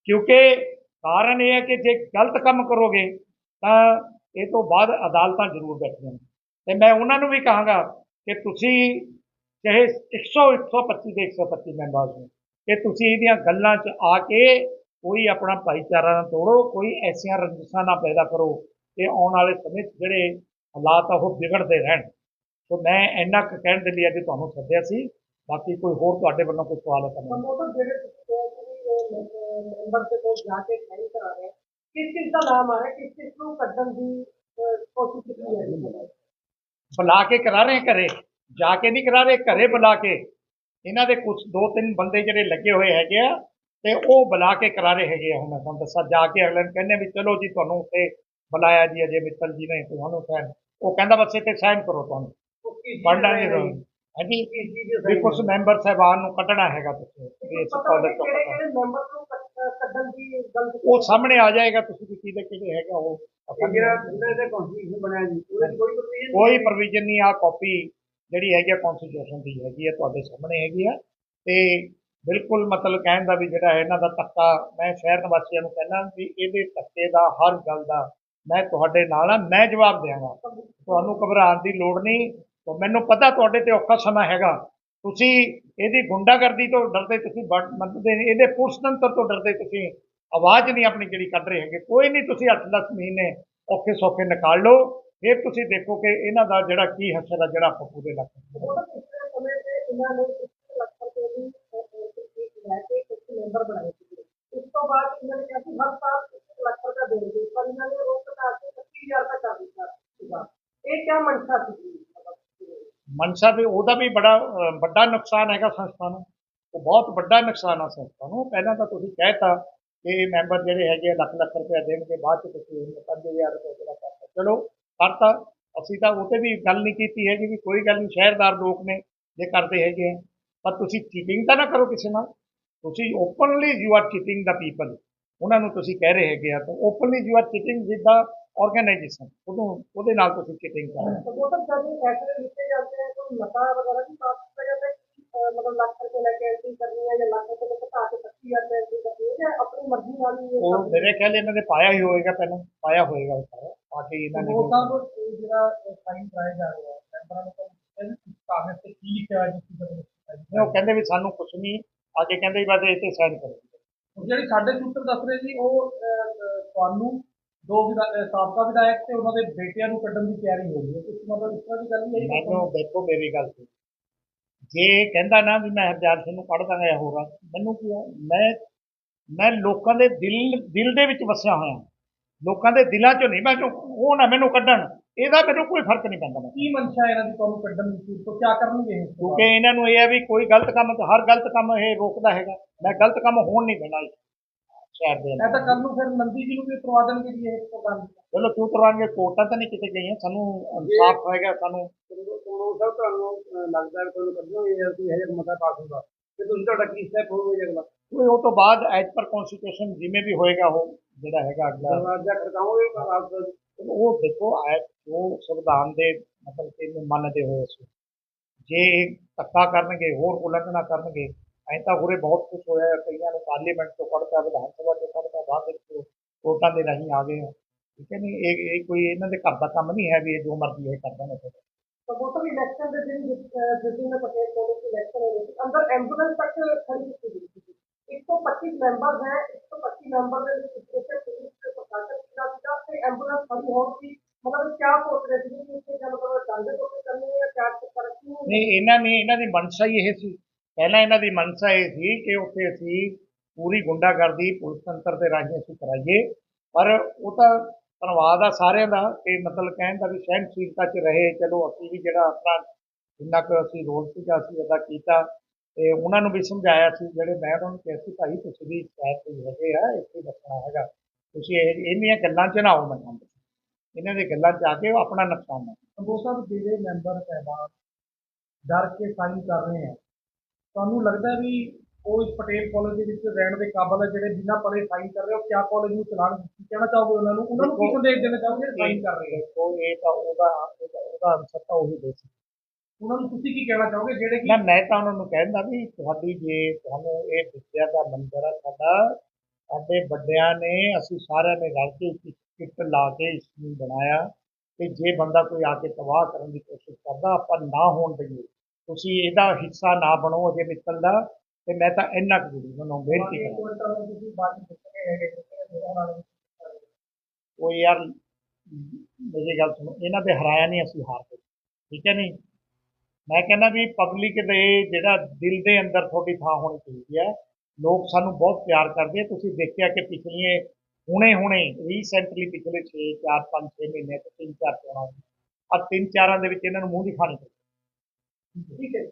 ਕਿਉਂਕਿ ਕਾਰਨ ਇਹ ਹੈ ਕਿ ਜੇ ਗਲਤ ਕੰਮ ਕਰੋਗੇ, ਤਾਂ ਇਹ ਤੋਂ ਬਾਅਦ ਅਦਾਲਤਾਂ ਜ਼ਰੂਰ ਬੈਠੀਆਂ ਨੇ। ਤੇ ਮੈਂ ਉਹਨਾਂ ਨੂੰ ਵੀ ਕਹਾਂਗਾ ਕਿ ਤੁਸੀਂ ਚਾਹੇ 100 125 ਦੇ 125 ਮੈਂਬਰਸ ਨੇ, ਕਿ ਤੁਸੀਂ ਇਹਦੀਆਂ ਗੱਲਾਂ 'ਚ ਆ ਕੇ ਕੋਈ ਆਪਣਾ ਭਾਈਚਾਰਾ ਨਾ ਤੋੜੋ, ਕੋਈ ਐਸੀਆਂ ਰੰਜਿਸ਼ਾਂ ਨਾ ਪੈਦਾ ਕਰੋ ਕਿ ਆਉਣ ਵਾਲੇ ਸਮੇਂ 'ਚ ਜਿਹੜੇ ਹਾਲਾਤ ਆ ਉਹ ਵਿਗੜਦੇ ਰਹਿਣ। ਸੋ ਮੈਂ ਇੰਨਾ ਕੁ ਕਹਿਣ ਦੇ ਲਈ ਅੱਜ ਤੁਹਾਨੂੰ ਸੱਦਿਆ ਸੀ। ਬਾਕੀ ਕੋਈ ਹੋਰ ਤੁਹਾਡੇ ਵੱਲੋਂ ਕੋਈ ਸਵਾਲ ਹੈ ਤਾਂ ਮੈਂ ਜਿਹੜੇ ਮੈਂਬਰ ਦੇ ਕੋਲ ਜਾ ਕੇ ਸਾਈਨ ਕਰਾ ਰਹੇ ਕਿਸ ਚੀਜ਼ ਦਾ ਨਾਮ ਆ ਰਿਹਾ? ਕਿਸ ਚੀਜ਼ ਨੂੰ ਕੱਢਣ ਦੀ ਕੋਸ਼ਿਸ਼ ਕੀਤੀ ਹੈ? ਬੁਲਾ ਕੇ ਕਰਾ ਰਹੇ ਘਰੇ ਜਾ ਕੇ ਨਹੀਂ ਕਰਾ ਰਹੇ ਘਰੇ ਬੁਲਾ ਕੇ। ਇਹਨਾਂ ਦੇ ਕੁਝ ਦੋ ਤਿੰਨ ਬੰਦੇ ਜਿਹੜੇ ਲੱਗੇ ਹੋਏ ਹੈਗੇ ਆ ਤੇ ਉਹ ਬੁਲਾ ਕੇ ਕਰਾ ਰਹੇ ਹੈਗੇ ਆ ਹੁਣ ਮੈਂ ਤੁਹਾਨੂੰ ਦੱਸਾਂ ਜਾ ਕੇ ਅਗਲੇ ਕਹਿੰਦੇ ਵੀ ਚਲੋ ਜੀ ਤੁਹਾਨੂੰ ਉੱਥੇ ਬੁਲਾਇਆ ਜੀ ਅਜੇ ਮਿੱਤਲ ਜੀ ਨੇ ਤੁਹਾਨੂੰ ਸਾਈਨ ਉਹ ਕਹਿੰਦਾ ਬਸ ਇੱਥੇ ਸਾਈਨ ਕਰੋ ਤੁਹਾਨੂੰ। ਪੜ੍ਹ ਲਾਂਗੇ ਤੁਹਾਨੂੰ ਹਾਂਜੀ? ਵੀ ਕੁਝ ਮੈਂਬਰ ਸਾਹਿਬਾਨ ਨੂੰ ਕੱਢਣਾ ਹੈਗਾ ਤੁਸੀਂ ਇਸ ਕਾਲਜ ਤੋਂ ਕਿਹੜੇ। ਕਿਹੜੇ ਉਹ ਸਾਹਮਣੇ ਆ ਜਾਏਗਾ ਤੁਸੀਂ ਵੀ ਕਿਹਦੇ ਕਿਹਦੇ ਹੈਗਾ ਉਹ। ਕੋਈ ਪ੍ਰੋਵੀਜ਼ਨ ਨਹੀਂ ਆ ਕਾਪੀ ਜਿਹੜੀ ਹੈਗੀ ਆ ਕਨਸਟੀਟਿਊਸ਼ਨ ਦੀ ਹੈਗੀ ਆ ਤੁਹਾਡੇ ਸਾਹਮਣੇ ਹੈਗੀ ਆ। ਤੇ ਬਿਲਕੁਲ ਮਤਲਬ ਕਹਿਣ ਦਾ ਵੀ ਜਿਹੜਾ ਇਹਨਾਂ ਦਾ ਧੱਕਾ ਮੈਂ ਸ਼ਹਿਰ ਨਿਵਾਸੀਆਂ ਨੂੰ ਕਹਿੰਦਾ ਵੀ ਇਹਦੇ ਧੱਕੇ ਦਾ ਹਰ ਗੱਲ ਦਾ ਮੈਂ ਤੁਹਾਡੇ ਨਾਲ ਆ ਮੈਂ ਜਵਾਬ ਦਿਆਂਗਾ ਤੁਹਾਨੂੰ ਘਬਰਾਉਣ ਦੀ ਲੋੜ ਨਹੀਂ ਤੇ ਮੈਨੂੰ ਪਤਾ ਤੁਹਾਡੇ ਤੇ ਔਖਾ ਸਮਾਂ ਹੈਗਾ। ਤੁਸੀਂ ਇਹਦੀ ਗੁੰਡਾਗਰਦੀ ਤੋਂ ਡਰਦੇ ਤੁਸੀਂ ਮੰਨਦੇ ਇਹਦੇ ਪੁਲਿਸ ਤੰਤਰ ਤੋਂ ਡਰਦੇ ਤੁਸੀਂ। ਆਵਾਜ਼ ਨਹੀਂ ਆਪਣੀ ਜਿਹੜੀ ਕੱਢ ਰਹੇ ਹੈਗੇ। ਕੋਈ ਨਹੀਂ, ਤੁਸੀਂ 8-10 ਮਹੀਨੇ ਔਖੇ ਸੌਖੇ ਨਿਕਾਲ ਲਓ। ਫਿਰ ਤੁਸੀਂ ਦੇਖੋ ਕਿ ਇਹਨਾਂ ਦਾ ਜਿਹੜਾ ਕੀ ਹਸਰ ਆ ਜਿਹੜਾ ਆਪਾਂ ਪੂਰੇ ਲੱਗ ਮਨਸ਼ਾ ਸੀ ਉਹਦਾ ਵੀ ਬੜਾ ਵੱਡਾ ਨੁਕਸਾਨ ਹੈਗਾ ਸੰਸਥਾ ਨੂੰ। ਉਹ ਬਹੁਤ ਵੱਡਾ ਨੁਕਸਾਨ ਆ ਸੰਸਥਾ ਨੂੰ। ਪਹਿਲਾਂ ਤਾਂ ਤੁਸੀਂ ਕਹਿਤਾ ਕਿ ਇਹ ਮੈਂਬਰ ਜਿਹੜੇ ਹੈਗੇ ਲੱਖ ਲੱਖ ਰੁਪਏ ਦੇਣਗੇ, ਬਾਅਦ ਚ ਤੁਸੀਂ ਉਹਨੂੰ 5000 ਰੁਪਏ ਜਿਹੜਾ ਕਰਤਾ। ਚਲੋ, ਕਰਤਾ। ਅਸੀਂ ਤਾਂ ਉਹ ਤੇ ਵੀ ਗੱਲ ਨਹੀਂ ਕੀਤੀ ਹੈਗੀ ਵੀ ਕੋਈ ਗੱਲ ਨਹੀਂ, ਸ਼ਹਿਰਦਾਰ ਲੋਕ ਨੇ, ਜੇ ਕਰਦੇ ਹੈਗੇ ਪਰ ਤੁਸੀਂ ਚੀਟਿੰਗ ਤਾਂ ਨਾ ਕਰੋ ਕਿਸੇ ਨਾਲ। ਤੁਸੀਂ openly you are cheating the people ਉਹਨਾਂ ਨੂੰ ਤੁਸੀਂ ਕਹਿ ਰਹੇ ਹੈਗੇ ਆ ਤਾਂ openly you are cheating with the organization ਉਹਨੂੰ, ਉਹਦੇ ਨਾਲ ਤੁਸੀਂ ਚੀਟਿੰਗ ਕਰ ਰਹੇ ਹੋ। ਤਾਂ ਜਦ ਐਸੇ ਲਿਖੇ ਜਾਂਦੇ ਆ, ਕੋਈ ਨਸ਼ਾ ਵਗੈਰਾ ਦੀ ਬਾਤ ਕੀਤਾ ਜਾਂਦਾ ਮਤਲਬ ਲੱਖ ਰੁਪਏ ਲੈ ਕੇ ਐਂਟਰੀ ਕਰਨੀ ਹੈ ਜਾਂ ਲੱਖ ਰੁਪਏ ਤੋਂ ਘਟਾ ਕੇ ਉਹ ਮੇਰੇ ਖਿਆਲ ਇਹਨਾਂ ਨੇ ਪਾਇਆ ਹੀ ਹੋਏਗਾ ਪਹਿਲਾਂ ਪਾਇਆ ਹੋਏਗਾ ਉਹ ਸਾਰਾ ਪਾ ਇਹਨਾਂ ਨੇ ਉਹ ਜਿਹੜਾ ਸਾਈਨ ਕਰਾਇਆ ਜਾ ਰਿਹਾ ਹੈ ਮੈਂਬਰਾਂ ਨੂੰ ਕਾਗਜ਼ ਤੇ ਕੀ ਲਿਖਿਆ ਹੈ ਜਿਸ ਦੀ ਉਹ ਕਹਿੰਦੇ ਵੀ ਸਾਨੂੰ ਕੁਝ ਨਹੀਂ ਅੱਗੇ ਕਹਿੰਦੇ ਵੀ ਬਸ ਇੱਥੇ ਸਾਈਨ ਕਰੋ। ਜਿਹੜੀ ਸਾਡੇ ਸੂਤਰ ਦੱਸ ਰਹੇ ਸੀ ਉਹ ਤੁਹਾਨੂੰ ਦੋ ਸਾਬਕਾ ਵਿਧਾਇਕ ਤੇ ਉਹਨਾਂ ਦੇ ਬੇਟਿਆਂ ਨੂੰ ਕੱਢਣ ਦੀ ਤਿਆਰੀ ਹੋ ਗਈ ਇਸ ਮਤਲਬ ਇਸ ਤਰ੍ਹਾਂ ਦੀ ਗੱਲ ਨਹੀਂ ਹੈ ਮੈਨੂੰ ਦੇਖੋ ਮੇਰੀ ਗੱਲ ਸੁਣੋ। ਜੇ ਕਹਿੰਦਾ ਨਾ ਵੀ ਮੈਂ ਹਰਜਾਰ ਸਿੰਘ ਨੂੰ ਕੱਢ ਮੈਨੂੰ ਕੀ ਮੈਂ ਮੈਂ ਲੋਕਾਂ ਦੇ ਦਿਲ ਦਿਲ ਦੇ ਵਿੱਚ ਵਸਿਆ ਹੋਇਆ ਲੋਕਾਂ ਦੇ ਦਿਲਾਂ 'ਚੋਂ ਨਹੀਂ ਮੈਂ ਉਹ ਨਾ ਮੈਨੂੰ ਕੱਢਣ ਇਹਦਾ ਮੈਨੂੰ ਕੋਈ ਫ਼ਰਕ ਨਹੀਂ ਪੈਂਦਾ ਕੀ ਮਨਸ਼ਾ ਇਹਨਾਂ ਦੀ ਤੁਹਾਨੂੰ ਕੱਢਣ ਦੀ ਤੋਂ ਕੀ ਕਰਨਗੇ ਇਹ ਕਿਉਂਕਿ ਇਹਨਾਂ ਨੂੰ ਇਹ ਹੈ ਵੀ ਕੋਈ ਗਲਤ ਕੰਮ ਹਰ ਗਲਤ ਕੰਮ ਇਹ ਰੋਕਦਾ ਹੈਗਾ ਮੈਂ ਗਲਤ ਕੰਮ ਹੋਣ ਨਹੀਂ ਦੇਣਾ ਸ਼ਹਿਰ ਦੇ ਇਹ ਤਾਂ ਕੱਲ ਨੂੰ ਫਿਰ ਨੰਦੀ ਜੀ ਨੂੰ ਵੀ ਕਰਵਾ ਦੇਣਗੇ ਜੀ ਇਹ ਪ੍ਰੋਗਰਾਮ ਚਲੋ ਕਿਉਂ ਕਰਵਾਉਣਗੇ ਕੋਰਟਾਂ ਤਾਂ ਨਹੀਂ ਕਿਤੇ ਗਈਆਂ ਸਾਨੂੰ ਇਨਸਾਫ ਹੋਏਗਾ ਸਾਨੂੰ ਤੁਹਾਨੂੰ ਸਭ ਤੁਹਾਨੂੰ ਲੱਗਦਾ ਹੈ ਤੁਹਾਨੂੰ ਕੱਢਣਗੇ ਜਾਂ ਕੋਈ ਹਜੇ ਮਤਾ ਪਾਸ ਹੁੰਦਾ ਤੇ ਤੁਸੀਂ ਤੁਹਾਡਾ ਕੀ ਸਟੈਪ ਹੋਊਗਾ ਜੀ ਅਗਲਾ ਕੋਈ ਉਹ ਤੋਂ ਬਾਅਦ ਐਜ਼ ਪਰ ਕਨਸਟੀਟਿਊਸ਼ਨ ਜਿਵੇਂ ਵੀ ਹੋਏਗਾ ਉਹ ਜਿਹੜਾ ਹੈਗਾ ਅਗਲਾ ਦਰਵਾਜ਼ਾ ਖੜਕਾਓਗੇ ਪਰ ਆਪ ਉਹ ਦੇਖੋ ਐ ਜੋ ਸੰਵਿਧਾਨ ਦੇ ਮਤਲਬ ਕਿ ਇਹਨੂੰ ਮੰਨਦੇ ਹੋਏ ਅਸੀਂ। ਜੇ ਧੱਕਾ ਕਰਨਗੇ ਹੋਰ ਉਲੰਘਣਾ ਕਰਨਗੇ ਐਂ ਤਾਂ ਉਰੇ ਬਹੁਤ ਕੁਝ ਹੋਇਆ ਹੈ, ਕਈਆਂ ਨੂੰ ਪਾਰਲੀਮੈਂਟ ਤੋਂ ਕੱਢਤਾ ਵਿਧਾਨ ਸਭਾ ਤੋਂ ਕੱਢਤਾ ਬਾਅਦ ਵਿੱਚ ਕੋਰਟਾਂ ਦੇ ਰਾਹੀਂ ਆ ਗਏ। ਠੀਕ ਹੈ ਨਹੀਂ ਇਹ ਇਹ ਕੋਈ ਇਹਨਾਂ ਦੇ ਘਰ ਦਾ ਕੰਮ ਨਹੀਂ ਹੈ ਵੀ ਇਹ ਜੋ ਮਰਜ਼ੀ ਇਹ ਕਰ ਦੇਣ। ਸਪੋਰਟਰ ਇਲੈਕਸ਼ਨ ਦੇ ਦਿਨ ਜਿਸ ਨੇ ਪਟੇਲ ਕਾਲਜ ਦੇ ਇਲੈਕਸ਼ਨ ਹੋ ਰਹੀ ਸੀ ਅੰਦਰ ਐਂਬੂਲੈਂਸ ਤੱਕ ਖੜੀ ਕੀਤੀ ਗਈ। ਸੀ 125 ਮੈਂਬਰ ਹੈ 125 ਮੈਂਬਰ ਦੇ ਵਿੱਚ ਇੱਕ ਪੁਲਿਸ ਦੇ ਪ੍ਰਸ਼ਾਸਨ ਦਾ ਸੀਗਾ ਤੇ ਐਂਬੂਲੈਂਸ ਖੜੀ ਹੋਣ ਦੀ ਮਤਲਬ ਕਿਆ ਸੋਚ ਰਹੇ ਸੀ ਕਿ ਇੱਥੇ ਜਦ ਮਤਲਬ ਡਾਂਗੇ ਤੋਂ ਕਰਨੀ ਹੈ ਜਾਂ ਕਿਆ ਕਰ ਨਹੀਂ, ਇਹਨਾਂ ਨੇ, ਇਹਨਾਂ ਦੀ ਮਨਸ਼ਾ ਹੀ ਇਹ ਸੀ। ਪਹਿਲਾਂ ਇਹਨਾਂ ਦੀ ਮਨਸ਼ਾ ਇਹ ਸੀ ਕਿ ਉੱਥੇ ਅਸੀਂ ਪੂਰੀ ਗੁੰਡਾਗਰਦੀ, ਪੁਲਿਸ ਤੰਤਰ ਦੇ ਰਾਹੀਂ ਅਸੀਂ ਕਰਾਈਏ। ਪਰ ਉਹ ਤਾਂ ਧੰਨਵਾਦ ਆ ਸਾਰਿਆਂ ਦਾ ਕਿ ਮਤਲਬ ਕਹਿਣ ਦਾ ਵੀ ਸਹਿਣਸ਼ੀਲਤਾ 'ਚ ਰਹੇ। ਚਲੋ, ਅਸੀਂ ਵੀ ਜਿਹੜਾ ਆਪਣਾ ਜਿੰਨਾ ਕੁ ਅਸੀਂ ਰੋਲ ਸੀਗਾ, ਅਸੀਂ ਅਦਾ ਕੀਤਾ। ਤੇ ਉਹਨਾਂ ਨੂੰ ਵੀ ਸਮਝਾਇਆ ਸੀ ਜਿਹੜੇ ਮੈਂ ਉਹਨਾਂ ਨੂੰ ਕਿਹਾ ਸੀ ਭਾਈ ਤੁਸੀਂ ਵੀ ਸ਼ਾਇਦ ਕੋਈ ਹੈਗੇ ਆ ਇੱਥੇ ਦੱਸਣਾ ਹੈਗਾ। ਤੁਸੀਂ ਇਹ ਇਹਨੀਆਂ ਗੱਲਾਂ 'ਚ ਨਾ ਆਓ ਮੈਂ ਕਹਿੰਦਾ ਇਹਨਾਂ ਦੇ ਗੱਲਾਂ 'ਚ ਆ ਕੇ ਉਹ ਆਪਣਾ ਨੁਕਸਾਨ ਨਾ ਉਹ ਸਭ ਜਿਹੜੇ ਮੈਂਬਰ ਸਹਿਬਾਨ ਡਰ ਕੇ ਸਾਈਨ ਕਰ ਰਹੇ ਆ ਤੁਹਾਨੂੰ ਲੱਗਦਾ ਹੈ ਵੀ ਉਹ ਇਸ ਪਟੇਲ ਕਾਲਜ ਦੇ ਵਿੱਚ ਰਹਿਣ ਦੇ ਕਾਬਲ ਹੈ ਜਿਹੜੇ ਬਿਨਾਂ ਪੜ੍ਹੇ ਸਾਈਨ ਕਰ ਰਹੇ ਹੋ ਕਿਆ ਕਾਲਜ ਨੂੰ ਚਲਾਣ ਕਹਿਣਾ ਚਾਹੋਗੇ ਉਹਨਾਂ ਨੂੰ? ਉਹਨਾਂ ਨੂੰ ਕੀ ਸੰਦੇਸ਼ ਦੇਣਾ ਚਾਹੋਗੇ ਸਾਈਨ ਕਰ ਰਹੇ ਆ? ਦੇਖੋ ਇਹ ਤਾਂ ਉਹਦਾ ਉਹਦਾ ਅਨਸਰ ਤਾਂ ਉਹੀ ਦੇ ਉਹਨਾਂ ਨੂੰ ਤੁਸੀਂ ਕੀ ਕਹਿਣਾ ਚਾਹੋਗੇ? ਜਿਹੜੇ ਕਿ ਨਾ ਮੈਂ ਤਾਂ ਉਹਨਾਂ ਨੂੰ ਕਹਿੰਦਾ ਵੀ ਤੁਹਾਡੀ ਜੇ ਤੁਹਾਨੂੰ ਇਹ ਵਿਦਿਆ ਦਾ ਮੰਦਰ ਆ ਸਾਡਾ ਸਾਡੇ ਵੱਡਿਆਂ ਨੇ ਅਸੀਂ ਸਾਰਿਆਂ ਨੇ ਰਲ ਕੇ ਇੱਕ ਕਿੱਟ ਲਾ ਕੇ ਇਸ ਨੂੰ ਬਣਾਇਆ ਕਿ ਜੇ ਬੰਦਾ ਕੋਈ ਆ ਕੇ ਤਬਾਹ ਕਰਨ ਦੀ ਕੋਸ਼ਿਸ਼ ਕਰਦਾ ਆਪਾਂ ਨਾ ਹੋਣ ਦਈਏ। ਤੁਸੀਂ ਇਹਦਾ ਹਿੱਸਾ ਨਾ ਬਣੋ ਅਜੇ ਮਿੱਤਲ ਦਾ ਤੇ ਮੈਂ ਤਾਂ ਇੰਨਾ ਕੁ ਉਹਨਾਂ ਨੂੰ ਬੇਨਤੀ ਕਰਾਂ ਉਹ ਯਾਰ ਮੇਰੀ ਗੱਲ ਸੁਣੋ ਇਹਨਾਂ ਦੇ ਹਰਾਇਆ ਨਹੀਂ ਅਸੀਂ ਹਾਰਦੇ ਠੀਕ ਹੈ ਨਹੀਂ ਮੈਂ ਕਹਿੰਦਾ ਵੀ ਪਬਲਿਕ ਦੇ ਜਿਹੜਾ ਦਿਲ ਦੇ ਅੰਦਰ ਤੁਹਾਡੀ ਥਾਂ ਹੋਣੀ ਚਾਹੀਦੀ ਹੈ। ਲੋਕ ਸਾਨੂੰ ਬਹੁਤ ਪਿਆਰ ਕਰਦੇ ਤੁਸੀਂ ਦੇਖਿਆ ਕਿ ਪਿਛਲੀਆਂ ਹੁਣੇ ਹੁਣੇ ਰੀਸੈਂਟਲੀ ਪਿਛਲੇ 6 4 5 6 ਮਹੀਨੇ ਤੋਂ ਤਿੰਨ ਚਾਰ ਚੋਣਾਂ ਆ ਤਿੰਨ ਚਾਰਾਂ ਦੇ ਵਿੱਚ ਇਹਨਾਂ ਨੂੰ ਮੂੰਹ ਦਿਖਾਣੀ ਪਈ ਠੀਕ ਹੈ